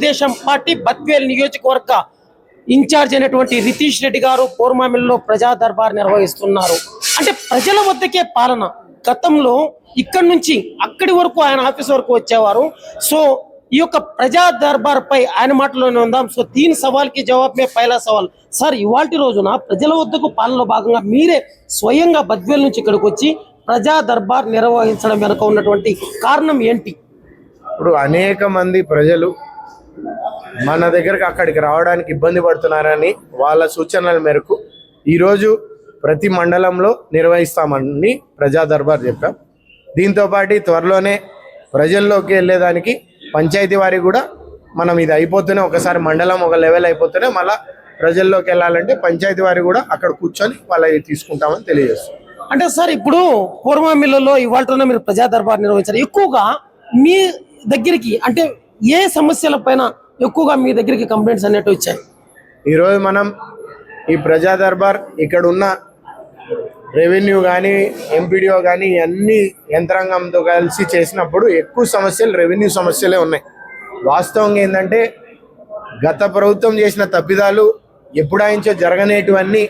Telugu Desam party Badvel నియోజకవర్గ incharge అయినటువంటి రితీష్ రెడ్డి గారు పూర్మామిల్లో ప్రజా దర్బార్ నిర్వహిస్తున్నారు. అంటే ప్రజల వద్దకే పాలన. గతంలో ఇక్కడి నుంచి అక్కడి వరకు ఆయన ఆఫీస్ వరకు వచ్చేవారు. సో ఈ యొక్క ప్రజా దర్బార్ పై ఆయన మాటలోనే ఉందాం. సో దీని సవాల్కి మే పైలా సవాల్. సార్ ఇవాటి రోజున ప్రజల వద్దకు పాలనలో భాగంగా మీరే స్వయంగా బద్వేల్ నుంచి ఇక్కడికి వచ్చి ప్రజా దర్బార్ నిర్వహించడం వెనుక ఉన్నటువంటి కారణం ఏంటి? ఇప్పుడు అనేక మంది ప్రజలు మన దగ్గరకు అక్కడికి రావడానికి ఇబ్బంది పడుతున్నారని వాళ్ళ సూచనల మేరకు ఈరోజు ప్రతి మండలంలో నిర్వహిస్తామని ప్రజా దర్బార్ చెప్పాం. దీంతోపాటు త్వరలోనే ప్రజల్లోకి వెళ్ళేదానికి పంచాయతీ వారికి కూడా మనం ఇది అయిపోతూనే ఒకసారి మండలం ఒక లెవెల్ అయిపోతూనే మళ్ళా ప్రజల్లోకి వెళ్ళాలంటే పంచాయతీ వారి కూడా అక్కడ కూర్చొని వాళ్ళవి తీసుకుంటామని తెలియజేస్తాం. అంటే సార్ ఇప్పుడు పూర్వమిల్లలో ఇవాళ మీరు ప్రజా దర్బార్ నిర్వహించారు. ఎక్కువగా మీ దగ్గరికి అంటే ఏ సమస్యల పైన ఎక్కువగా మీ దగ్గరికి కంప్లైంట్స్ అనేవి వచ్చాయి. ఈరోజు మనం ఈ ప్రజా దర్బార్ ఇక్కడ ఉన్న రెవెన్యూ కానీ ఎంపీడీఓ కానీ అన్ని యంత్రాంగంతో కలిసి చేసినప్పుడు ఎక్కువ సమస్యలు రెవెన్యూ సమస్యలే ఉన్నాయి. వాస్తవంగా ఏంటంటే గత ప్రభుత్వం చేసిన తప్పిదాలు ఎప్పుడాయించో జరగనేటివన్నీ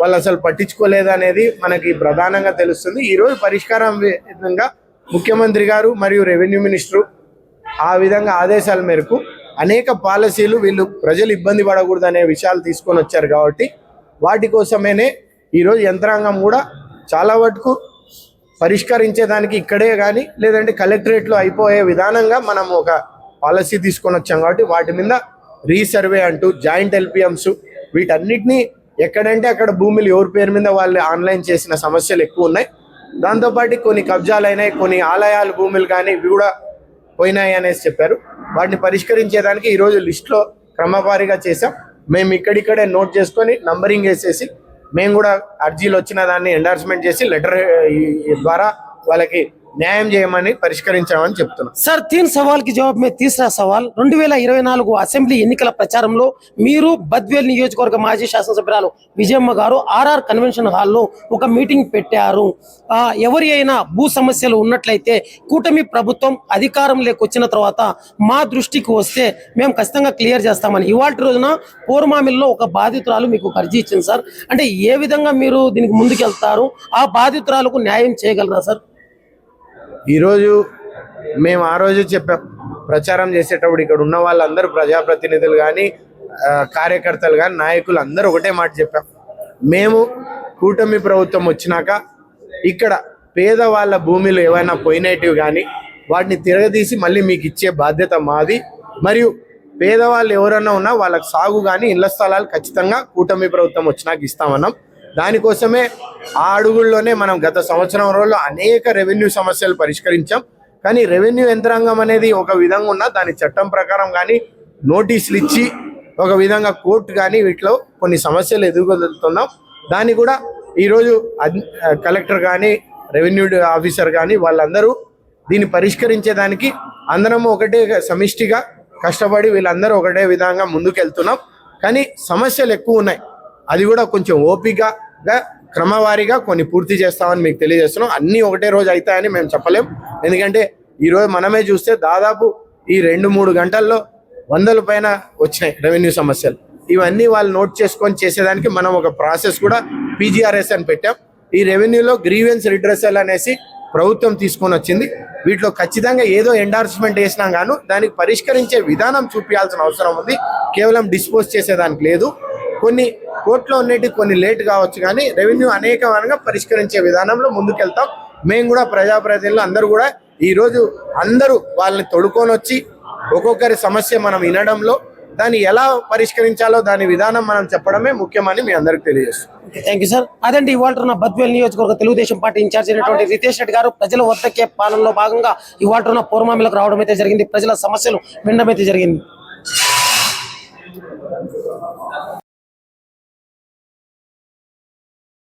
వాళ్ళు అసలు పట్టించుకోలేదు అనేది మనకి ప్రధానంగా తెలుస్తుంది. ఈరోజు పరిష్కారం విధంగా ముఖ్యమంత్రి గారు మరియు రెవెన్యూ మినిస్టరు ఆ విధంగా ఆదేశాల మేరకు అనేక పాలసీలు వీళ్ళు ప్రజలు ఇబ్బంది పడకూడదు అనే విషయాలు తీసుకొని వచ్చారు కాబట్టి వాటి కోసమేనే ఈరోజు యంత్రాంగం కూడా చాలా వరకు పరిష్కరించేదానికి ఇక్కడే కానీ లేదంటే కలెక్టరేట్లో అయిపోయే విధానంగా మనం ఒక పాలసీ తీసుకొని వచ్చాం కాబట్టి వాటి మీద రీసర్వే అంటూ జాయింట్ ఎల్పిఎంస్ వీటన్నిటినీ ఎక్కడంటే అక్కడ భూములు ఎవరి పేరు మీద వాళ్ళు ఆన్లైన్ చేసిన సమస్యలు ఎక్కువ ఉన్నాయి. దాంతోపాటు కొన్ని కబ్జాలు అయినాయి కొన్ని ఆలయాలు భూములు కానీ ఇవి కూడా పోయినాయి అనేసి చెప్పారు. వాటిని పరిష్కరించేదానికి ఈరోజు లిస్ట్లో క్రమవారీగా చేసాం మేము ఇక్కడిక్కడే నోట్ చేసుకొని నంబరింగ్ వేసేసి మేము కూడా అర్జీలు వచ్చిన దాన్ని ఎండార్స్మెంట్ చేసి లెటర్ ద్వారా వాళ్ళకి న్యాయం చేయమని పరిష్కరించామని చెప్తున్నాం. సార్ తీన్ సవాల్కి జవాబు మే తీసరా సవాల్ రెండు వేల ఇరవై నాలుగు అసెంబ్లీ ఎన్నికల ప్రచారంలో మీరు బద్వేల్ నియోజకవర్గ మాజీ శాసనసభ్యురాలు విజయమ్మ గారు ఆర్ఆర్ కన్వెన్షన్ హాల్లో ఒక మీటింగ్ పెట్టారు. ఎవరి అయినా భూ సమస్యలు ఉన్నట్లయితే కూటమి ప్రభుత్వం అధికారం వచ్చిన తర్వాత మా దృష్టికి వస్తే మేము ఖచ్చితంగా క్లియర్ చేస్తామని. ఇవాళ రోజున పూర్మామిల్లో ఒక బాధితురాలు మీకు ఒక అర్జీ ఇచ్చింది సార్ అంటే ఏ విధంగా మీరు దీనికి ముందుకెళ్తారు? ఆ బాధితురాలకు న్యాయం చేయగలరా సార్ ఈరోజు మేము ఆ రోజు చెప్పాం ప్రచారం చేసేటప్పుడు ఇక్కడ ఉన్న వాళ్ళందరూ ప్రజాప్రతినిధులు కానీ కార్యకర్తలు కానీ నాయకులు అందరూ ఒకటే మాట చెప్పాం. మేము కూటమి ప్రభుత్వం వచ్చినాక ఇక్కడ పేదవాళ్ళ భూమిలు ఏవైనా పోయినటివి కానీ వాటిని తిరగదీసి మళ్ళీ మీకు ఇచ్చే బాధ్యత మాది. మరియు పేదవాళ్ళు ఎవరన్నా ఉన్నా వాళ్ళకి సాగు కానీ ఇళ్ళ స్థలాలు ఖచ్చితంగా కూటమి ప్రభుత్వం వచ్చినాక ఇస్తామన్నాం. దానికోసమే ఆ అడుగుల్లోనే మనం గత సంవత్సరం రోజుల్లో అనేక రెవెన్యూ సమస్యలు పరిష్కరించాం. కానీ రెవెన్యూ యంత్రాంగం అనేది ఒక విధంగా ఉన్న దాని చట్టం ప్రకారం కానీ నోటీసులు ఇచ్చి ఒక విధంగా కోర్టు కానీ వీటిలో కొన్ని సమస్యలు ఎదుర్కొంటున్నాం. దాన్ని కూడా ఈరోజు కలెక్టర్ కానీ రెవెన్యూ ఆఫీసర్ కానీ వాళ్ళందరూ దీన్ని పరిష్కరించేదానికి అందరం ఒకటే సమిష్టిగా కష్టపడి వీళ్ళందరూ ఒకటే విధంగా ముందుకెళ్తున్నాం. కానీ సమస్యలు ఎక్కువ ఉన్నాయి. అది కూడా కొంచెం ఓపికగా క్రమవారీగా కొన్ని పూర్తి చేస్తామని మీకు తెలియజేస్తున్నాం. అన్నీ ఒకటే రోజు అవుతాయని మేము చెప్పలేం. ఎందుకంటే ఈరోజు మనమే చూస్తే దాదాపు ఈ రెండు మూడు గంటల్లో వందల పైన వచ్చినాయి రెవెన్యూ సమస్యలు. ఇవన్నీ వాళ్ళు నోట్ చేసుకొని చేసేదానికి మనం ఒక ప్రాసెస్ కూడా పీజీఆర్ఎస్ అని పెట్టాం. ఈ రెవెన్యూలో గ్రీవెన్స్ రిడ్రెసల్ అనేసి ప్రభుత్వం తీసుకొని వచ్చింది. వీటిలో ఖచ్చితంగా ఏదో ఎండార్స్మెంట్ వేసినాం గాను దానికి పరిష్కరించే విధానం చూపించాల్సిన అవసరం ఉంది. కేవలం డిస్పోజ్ చేసేదానికి లేదు. కొన్ని కోర్టులో ఉన్నట్టు కొన్ని లేట్ కావచ్చు కానీ రెవెన్యూ అనేకమైనగా పరిష్కరించే విధానంలో ముందుకెళ్తాం. మేము కూడా ప్రజాప్రతినిధులు అందరూ కూడా ఈరోజు అందరూ వాళ్ళని తొడుకొని వచ్చి ఒక్కొక్కరి సమస్య మనం వినడంలో దాన్ని ఎలా పరిష్కరించాలో దాని విధానం మనం చెప్పడమే ముఖ్యమని మీ అందరికి తెలియజేస్తాం థ్యాంక్ యూ సార్ అదండి ఇవాళ ఉన్న బద్వేల్ నియోజకవర్గ తెలుగుదేశం పార్టీ ఇన్ఛార్జ్ అయినటువంటి రితేష్ రెడ్డి గారు ప్రజల వద్దకే పాలనలో భాగంగా ఇవాళ ఉన్న పూర్వమామిలకు రావడం అయితే జరిగింది. ప్రజల సమస్యలు వినడం అయితే జరిగింది.